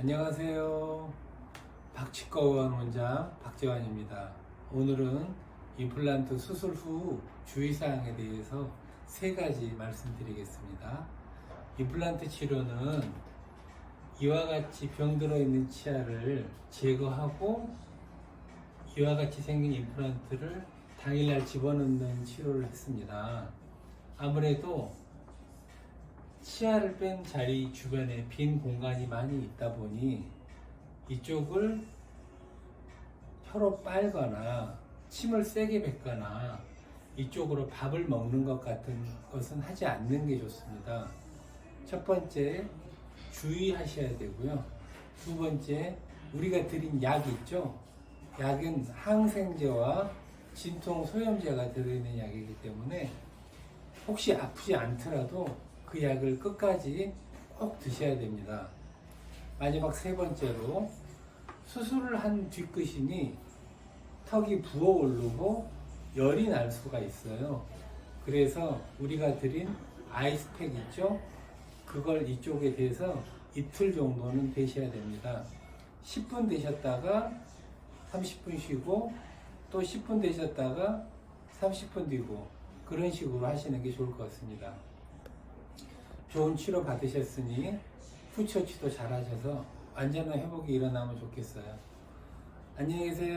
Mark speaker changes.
Speaker 1: 안녕하세요. 박치과의원 원장 박재환입니다. 오늘은 임플란트 수술 후 주의사항에 대해서 세 가지 말씀드리겠습니다. 임플란트 치료는 이와 같이 병들어 있는 치아를 제거하고 이와 같이 생긴 임플란트를 당일날 집어넣는 치료를 했습니다. 아무래도 치아를 뺀 자리 주변에 빈 공간이 많이 있다 보니 이쪽을 혀로 빨거나 침을 세게 뱉거나 이쪽으로 밥을 먹는 것 같은 것은 하지 않는 게 좋습니다. 첫 번째, 주의하셔야 되고요. 두 번째, 우리가 드린 약이 있죠? 약은 항생제와 진통 소염제가 들어있는 약이기 때문에 혹시 아프지 않더라도 그 약을 끝까지 꼭 드셔야 됩니다. 마지막 세 번째로 수술을 한 뒤끝이니 턱이 부어오르고 열이 날 수가 있어요. 그래서 우리가 드린 아이스팩 있죠? 그걸 이쪽에 대해서 이틀 정도는 되셔야 됩니다. 10분 되셨다가 30분 쉬고 또 10분 되셨다가 30분 뒤고 그런 식으로 하시는 게 좋을 것 같습니다. 좋은 치료 받으셨으니 후처치도 잘하셔서 완전한 회복이 일어나면 좋겠어요. 안녕히 계세요.